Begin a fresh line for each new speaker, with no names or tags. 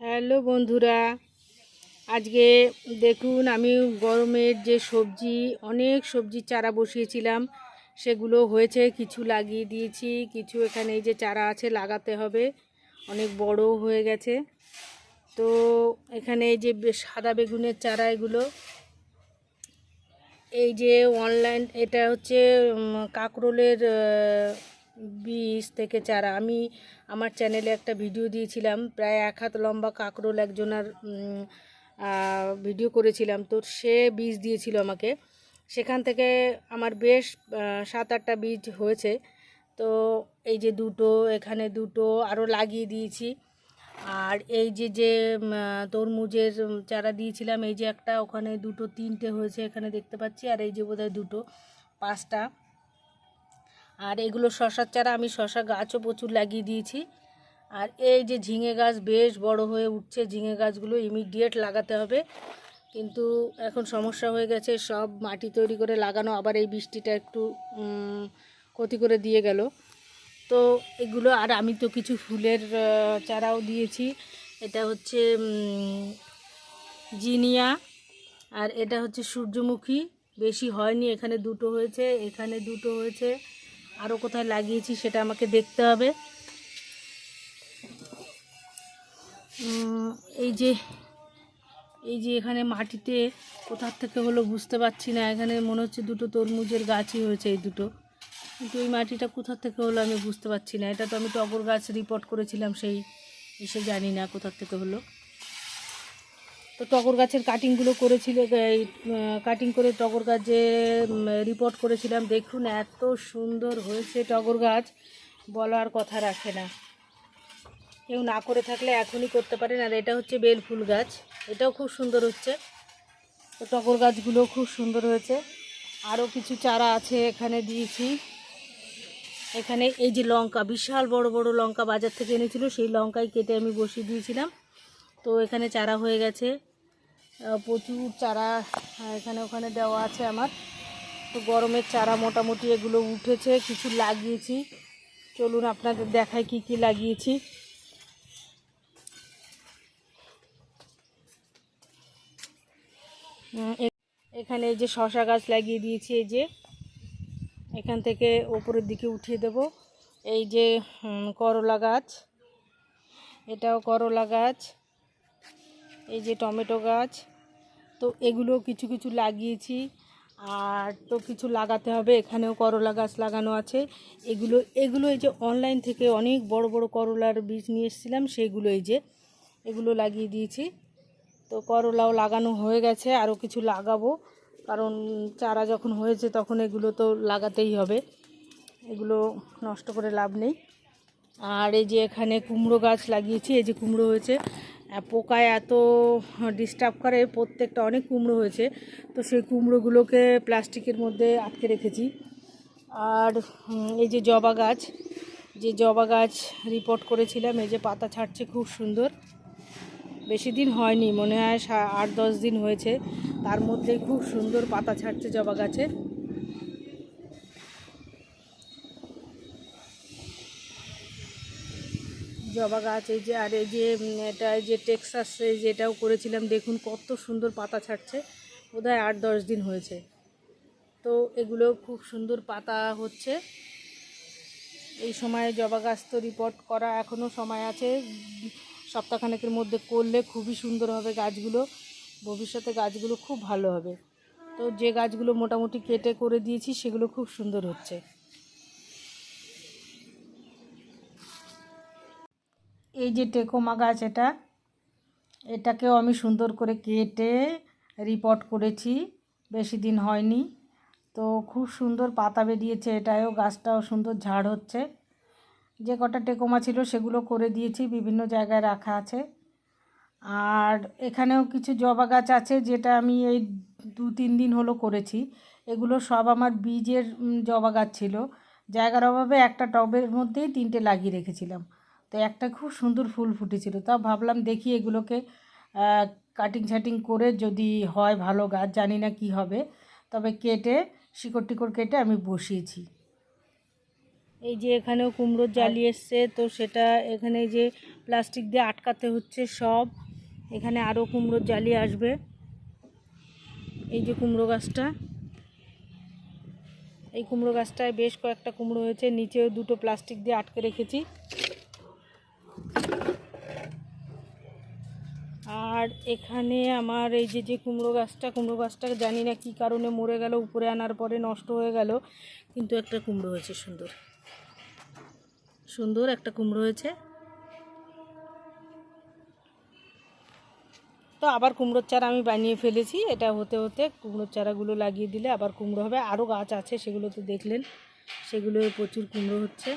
Hello বন্ধুরা, আজকে দেখুন আমি গরমের যে সবজি, অনেক সবজির চারা বসিয়েছিলাম। সেগুলো হয়েছে, কিছু লাগিয়ে দিয়েছি, কিছু এখানে এই যে চারা আছে লাগাতে হবে, অনেক বড় হয়ে গেছে। তো এখানে এই যে সাদা বেগুনের চারা এগুলো, এই যে অনলাইন এটা হচ্ছে কাকরোলের বীজ থেকে চারা। আমি আমার চ্যানেলে একটা ভিডিও দিয়েছিলাম, প্রায় এক হাত লম্বা কাকরোল একজনার ভিডিও করেছিলাম। তো সে বীজ দিয়েছিল আমাকে। সেখান থেকে আমার বেশ সাত আটটা বীজ হয়েছে। তো এই যে দুটো, এখানে দুটো আরও লাগিয়ে দিয়েছি। আর এই যে যে তরমুজের চারা দিয়েছিলাম, এই যে একটা, ওখানে দুটো, তিনটে হয়েছে এখানে দেখতে পাচ্ছি। আর এই যে বোধহয় দুটো, পাঁচটা। আর এগুলো শশার চারা আমি শশা গাছও প্রচুর লাগিয়ে দিয়েছি। আর এই যে ঝিঙে গাছ বেশ বড় হয়ে উঠছে, ঝিঙে গাছগুলো ইমিডিয়েট লাগাতে হবে। কিন্তু এখন সমস্যা হয়ে গেছে, সব মাটি তৈরি করে লাগানো, আবার এই বৃষ্টিটা একটু ক্ষতি করে দিয়ে গেল। তো এগুলো আর আমি তো কিছু ফুলের চারাও দিয়েছি। এটা হচ্ছে জিনিয়া, আর এটা হচ্ছে সূর্যমুখী। বেশি হয়নি, এখানে দুটো হয়েছে, এখানে দুটো হয়েছে। আরও কোথায় লাগিয়েছি সেটা আমাকে দেখতে হবে। এই যে এই যে এখানে মাটিতে কোথার থেকে হলো বুঝতে পারছি না। এখানে মনে হচ্ছে দুটো তরমুজের গাছই হয়েছে এই দুটো। কিন্তু এই মাটিটা কোথার থেকে হলো আমি বুঝতে পারছি না। এটা তো আমি টগর গাছ রিপোর্ট করেছিলাম, সেই এসে জানি না কোথার থেকে হলো। তো টগর গাছের কাটিংগুলো করেছিল কাটিং করে টগর গাছে রিপোর্ট করেছিলাম। দেখুন এত সুন্দর হয়েছে টগর গাছ, বলার কথা রাখে না। কেউ না করে থাকলে এখনই করতে পারেন, আর এটা হচ্ছে বেল ফুল গাছ, এটাও খুব সুন্দর হচ্ছে। তো টগর গাছগুলো খুব সুন্দর হয়েছে। আরও কিছু চারা আছে এখানে দিয়েছি। এখানে এই যে লঙ্কা, বিশাল বড় বড় লঙ্কা বাজার থেকে এনেছিল, সেই লঙ্কাই কেটে আমি বসিয়ে দিয়েছিলাম। তো এখানে চারা হয়ে গেছে। প্রচুর চারা এখানে ওখানে দেওয়া আছে আমার। তো গরমের চারা মোটামুটি এগুলো উঠেছে, কিছু লাগিয়েছি। চলুন আপনাদের দেখায় কি কি লাগিয়েছি। এখানে এই যে শশা গাছ লাগিয়ে দিয়েছি, এই যে। এখান থেকে ওপরের দিকে উঠিয়ে দেব। এই যে করলা গাছ, এটাও করলা গাছ। এই যে টমেটো গাছ। তো এগুলো কিছু কিছু লাগিয়েছি। আর তো কিছু লাগাতে হবে, এখানেও করলা গাছ লাগানো আছে। এগুলো এগুলো এই যে অনলাইন থেকে অনেক বড় বড় করলার বীজ নিয়ে এসেছিলাম সেইগুলো এই যে, এগুলো লাগিয়ে দিয়েছি। তো করলাও লাগানো হয়ে গেছে, আরও কিছু লাগাবো। কারণ চারা যখন হয়েছে তখন এগুলো তো লাগাতেই হবে। এগুলো নষ্ট করে লাভ নেই। আর এই যে এখানে কুমড়ো গাছ লাগিয়েছি, এই যে কুমড়ো হয়েছে পোকায় এত ডিস্টার্ব করে, প্রত্যেকটা অনেক কুমড়ো হয়েছে। তো সেই কুমড়োগুলোকে প্লাস্টিকের মধ্যে আটকে রেখেছি। আর এই যে জবা গাছ, যে জবা গাছ রিপোর্ট করেছিলাম, এই যে পাতা ছাড়ছে খুব সুন্দর। বেশি দিন হয়নি, মনে হয় আট, দশ দিন হয়েছে। তার মধ্যে খুব সুন্দর পাতা ছাড়ছে জবা গাছে। জবা গাছ, এই যে, আর এই যে এটা যে টেক্সাস এই যে এটাও করেছিলাম। দেখুন কত সুন্দর পাতা ছাড়ছে। বোধহয় আট, দশ দিন হয়েছে। তো এগুলো খুব সুন্দর পাতা হচ্ছে। এই সময়ে জবা গাছ তো রিপোর্ট করা এখনও সময় আছে। সপ্তাহখানেকের মধ্যে করলে খুবই সুন্দর হবে গাছগুলো। ভবিষ্যতে গাছগুলো খুব ভালো হবে। তো যে গাছগুলো মোটামুটি কেটে করে দিয়েছি, সেগুলো খুব সুন্দর হচ্ছে। এই যে টেকোমা গাছ এটা, এটাকেও আমি সুন্দর করে কেটে রিপোর্ট করেছি, বেশি দিন হয়নি। তো খুব সুন্দর পাতা বেরিয়েছে এটাও গাছটাও সুন্দর ঝাড় হচ্ছে। যে কটা টেকোমা ছিল সেগুলো করে দিয়েছি, বিভিন্ন জায়গায় রাখা আছে। আর এখানেও কিছু জবা গাছ আছে যেটা আমি এই দু তিন দিন হলো করেছি। এগুলো সব আমার বীজের জবা গাছ ছিল। জায়গার অভাবে একটা টবের মধ্যেই তিনটে লাগিয়ে রেখেছিলাম। তো একটা খুব সুন্দর ফুল ফুটেছিল। তা ভাবলাম দেখি এগুলোকে কাটিং ছাটিং করে যদি হয় ভালো গাছ জানি না কি হবে। তবে কেটে শিকড় টিকড় কেটে আমি বসিয়েছি। এই যে এখানেও কুমড়োর জালি এসছে তো সেটা এখানে যে প্লাস্টিক দিয়ে আটকাতে হচ্ছে সব। এখানে আরও কুমড়োর জালি আসবে। এই যে কুমড়ো গাছটা। এই কুমড়ো গাছটায় বেশ কয়েকটা কুমড়ো হয়েছে নিচেও দুটো প্লাস্টিক দিয়ে আটকে রেখেছি। আর এখানে আমার এই যে যে কুমড়ো গাছটা কুমড়ো গাছটা জানি না কী কারণে মরে গেল, উপরে আনার পরে নষ্ট হয়ে গেল, কিন্তু একটা কুমড়ো হয়েছে সুন্দর। সুন্দর একটা কুমড়ো হয়েছে। তো আবার কুমড়োর চারা আমি বানিয়ে ফেলেছি, এটা হতে হতে কুমড়োর চারাগুলো লাগিয়ে দিলে আবার কুমড়ো হবে। আরও গাছ আছে, সেগুলো তো দেখলেন সেগুলো প্রচুর কুমড়ো হচ্ছে।